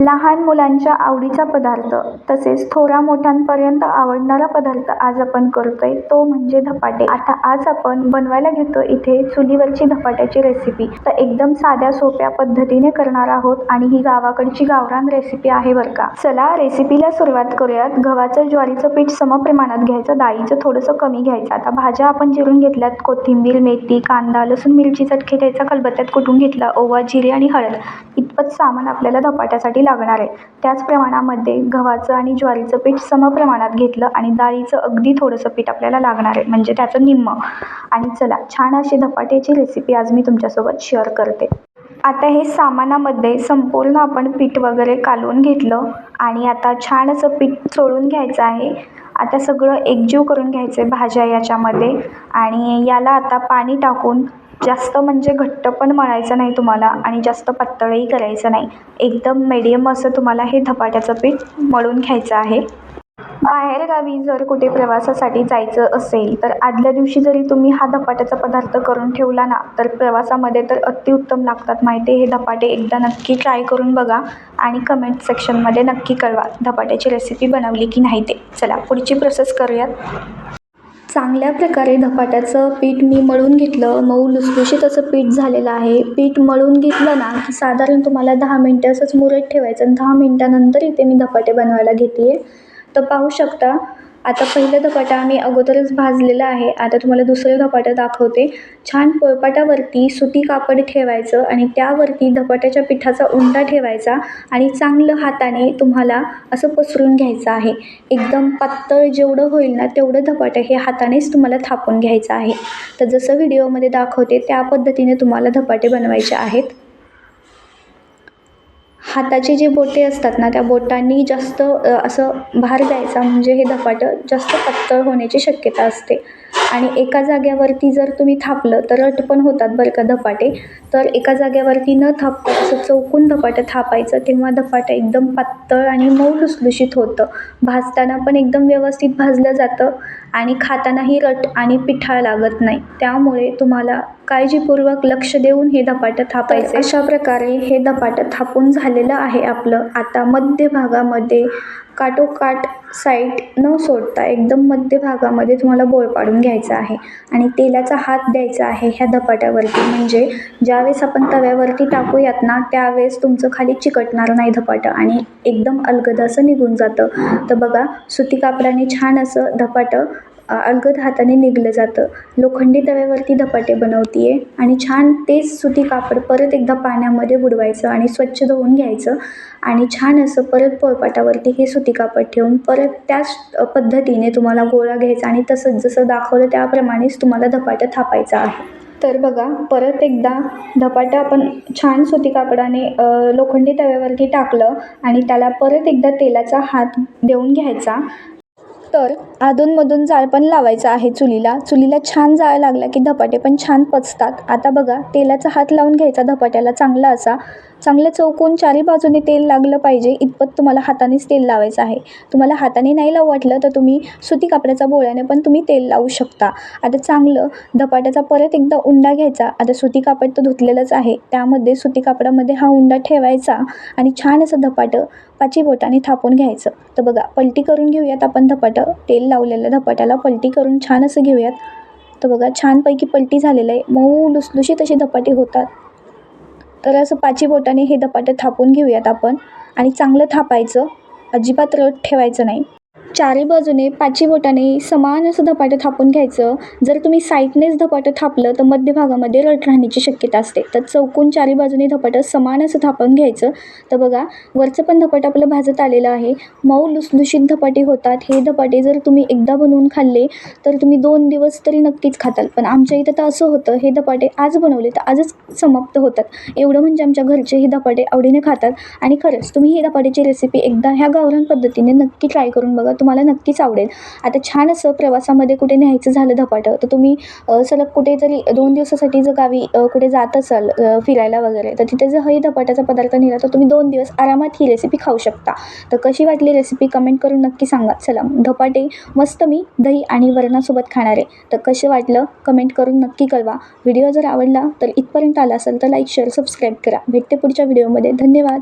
लहान मुलांच्या आवडीचा पदार्थ तसेच थोरा मोठ्यांपर्यंत आवडणारा पदार्थ आज आपण करतोय तो म्हणजे धपाटे. आता आज आपण बनवायला घेतो इथे चुलीवरची धपाट्याची रेसिपी तर एकदम साध्या सोप्या पद्धतीने करणार आहोत आणि ही गावाकडची गावरान रेसिपी आहे बरं का. चला रेसिपीला सुरुवात करूयात. गव्हाचं ज्वारीचं पीठ समप्रमाणात घ्यायचं डाळीचं थोडंसं कमी घ्यायचं. आता भाज्या आपण जिरून घेतल्यात कोथिंबीर मेथी कांदा लसूण मिरची चटके घ्यायचा खलबत्त्यात कुटून घेतला ओवा जिरे आणि हळद. इतपत सामान आपल्याला धपाट्यासाठी लागणार आहे. त्याच प्रमाणामध्ये गव्हाचं आणि ज्वारीचं पीठ समप्रमाणात घेतलं आणि डाळीचं अगदी थोडंसं पीठ आपल्याला लागणार आहे. म्हणजे त्याचं निम्म. आणि चला छान अशी धपाट्याची रेसिपी आज मी तुमच्यासोबत शेअर करते. आता हे सामानामध्ये संपूर्ण आपण पीठ वगैरे कालवून घेतलं आणि आता छान असं पीठ चोळून घ्यायचं आहे. आता सगळं एकजीव करून घ्यायचं आहे भाज्या याच्यामध्ये. आणि याला आता पाणी टाकून जास्त म्हणजे घट्ट पण मळायचं नाही तुम्हाला आणि जास्त पातळही करायचं नाही. एकदम मीडियम असं तुम्हाला हे धपाट्याचं पीठ मळून घ्यायचं आहे. बाहेरगावी जर कुठे प्रवासासाठी जायचं असेल तर आदल्या दिवशी जरी तुम्ही हा धपाट्याचा पदार्थ करून ठेवला ना तर प्रवासामध्ये तर अतिउत्तम लागतात माहिती आहे. हे धपाटे एकदा नक्की ट्राय करून बघा आणि कमेंट सेक्शनमध्ये नक्की कळवा धपाट्याची रेसिपी बनवली की नाही ते. चला पुढची प्रोसेस करूयात. चांगल्या प्रकारे धपाट्याचं पीठ मी मळून घेतलं. मऊ लुसलुशीत असं पीठ झालेलं आहे. पीठ मळून घेतलं ना की साधारण तुम्हाला दहा मिनटं असंच मुरत ठेवायचं आणि दहा मिनटानंतर इथे मी धपाटे बनवायला घेते आहे तर पाहू शकता आता पहिला धपाटा आम्ही अगोदरच भाजलेला आहे. आता तुम्हाला दुसरं धपाटं दाखवते. छान पोळपाटावरती सुती कापड ठेवायचं आणि त्यावरती धपाट्याच्या पिठाचा उंडा ठेवायचा आणि चांगलं हाताने तुम्हाला असं पसरून घ्यायचं आहे. एकदम पातळ जेवढं होईल ना तेवढं धपाटं हे हातानेच तुम्हाला थापून घ्यायचं आहे. तर जसं व्हिडिओमध्ये दाखवते त्या पद्धतीने तुम्हाला धपाटे बनवायचे आहेत. हाताचे जे बोटे असतात ना त्या बोटांनी जास्त असं भार द्यायचा म्हणजे हे धपाटं जास्त पातळ होण्याची शक्यता असते. आणि एका जाग्यावरती जर तुम्ही थापलं तर रट पण होतात बरं का धपाटे. तर एका जाग्यावरती न थापता असं चौकून धपाटं थापायचं तेव्हा धपाटं एकदम पातळ आणि मऊ लुसलुशीत होतं. भाजताना पण एकदम व्यवस्थित भाजलं जातं आणि खातानाही रट आणि पिठाळ लागत नाही. त्यामुळे तुम्हाला काळजीपूर्वक लक्ष देऊन हे धपाटं थापायचं. अशा प्रकारे हे धपाटं थापून झालेलं आहे आपलं. आता मध्य भागामध्ये काटोकाट साईड न सोडता एकदम मध्य भागामध्ये तुम्हाला बोळ पाडून घ्यायचा आहे आणि तेलाचा हात द्यायचा आहे ह्या धपाट्यावरती. म्हणजे ज्यावेळेस आपण तव्यावरती टाकूयात ना त्यावेळेस तुमचं खाली चिकटणार नाही धपाटं आणि एकदम अलगद असं निघून जातं. तर बघा सुती कापडाने छान असं धपाटं अलगद हाताने निघलं जातं. लोखंडी तव्यावरती धपाटे बनवते आहे आणि छान तेच सुती कापड परत एकदा पाण्यामध्ये बुडवायचं आणि स्वच्छ धुवून घ्यायचं आणि छान असं परत पोळपाटावरती हे सुती कापड ठेवून परत त्याच पद्धतीने तुम्हाला गोळा घ्यायचा आणि तसंच जसं दाखवलं त्याप्रमाणेच तुम्हाला धपाटं थापायचं आहे. तर बघा परत एकदा धपाटं आपण छान सुती कापडाने लोखंडी तव्यावरती टाकलं आणि त्याला परत एकदा तेलाचा हात देऊन घ्यायचा. तर अधूनमधून जाळ पण लावायचं आहे चुलीला. चुलीला छान जाळ लागला की धपाटे पण छान पचतात. आता बघा तेलाचा हात लावून घ्यायचा धपाट्याला चांगला असा. चांगलं चौकून चारी बाजूने तेल लागलं पाहिजे. इतपत तुम्हाला हातानेच तेल लावायचं आहे. तुम्हाला हाताने नाही लावू वाटलं तर तुम्ही सुती कापड्याच्या बोळ्याने पण तुम्ही तेल लावू शकता. आता चांगलं धपाट्याचा परत एकदा उंडा घ्यायचा. आता सुती कापड तर धुतलेलंच आहे. त्यामध्ये सुती कापडामध्ये हा उंडा ठेवायचा आणि छान असं धपाटं पाची बोटाने थापून घ्यायचं. तर बघा पलटी करून घेऊयात आपण धपाटं. तेल लावलेलं धपाट्याला पलटी करून छान असं घेऊयात. तर बघा छानपैकी पलटी झालेलं आहे. मऊ लुसलुशीत असे धपाटे होतात. तर असं पाची बोटाने हे धपाटे थापून घेऊयात आपण. आणि चांगलं थापायचं. अजिबात रट ठेवायचं नाही. चारी बाजूने पाची बोटाने समान असं धपाटं थापून घ्यायचं. जर तुम्ही साईडनेच धपाटं थापलं तर मध्यभागामध्ये रट राहण्याची शक्यता असते. तर चौकून चारी बाजूने धपाटं समान असं थापून घ्यायचं. तर बघा वरचं पण धपाटं आपलं भाजत आलेलं आहे. मऊ लुसलुशीत धपाटे होतात. हे धपाटे जर तुम्ही एकदा बनवून खाल्ले तर तुम्ही दोन दिवस तरी नक्कीच खाताल. पण आमच्या इथं तर असं होतं हे धपाटे आज बनवले तर आजच समाप्त होतात. एवढं म्हणजे आमच्या घरचे हे धपाटे आवडीने खातात. आणि खरंच तुम्ही ही धपाट्याची रेसिपी एकदा ह्या गावरान पद्धतीने नक्की ट्राय करून बघा. तुम्हाला नक्कीच आवडेल. आता छान असं प्रवासामध्ये कुठे न्यायचं झालं धपाटं तर तुम्ही सलग कुठे जरी दोन दिवसासाठी जर गावी कुठे जात असाल फिरायला वगैरे तर तिथे जर हे धपाट्याचा पदार्थ नेला तर तुम्ही दोन दिवस आरामात ही रेसिपी खाऊ शकता. तर कशी वाटली रेसिपी कमेंट करून नक्की सांगा. चला धपाटे मस्त मी दही आणि वरणासोबत खाणार. आहे तर कसे वाटलं कमेंट करून नक्की कळवा. व्हिडिओ जर आवडला तर इथपर्यंत आला असेल तर लाईक शेअर सबस्क्राईब करा. भेटते पुढच्या व्हिडिओमध्ये. धन्यवाद.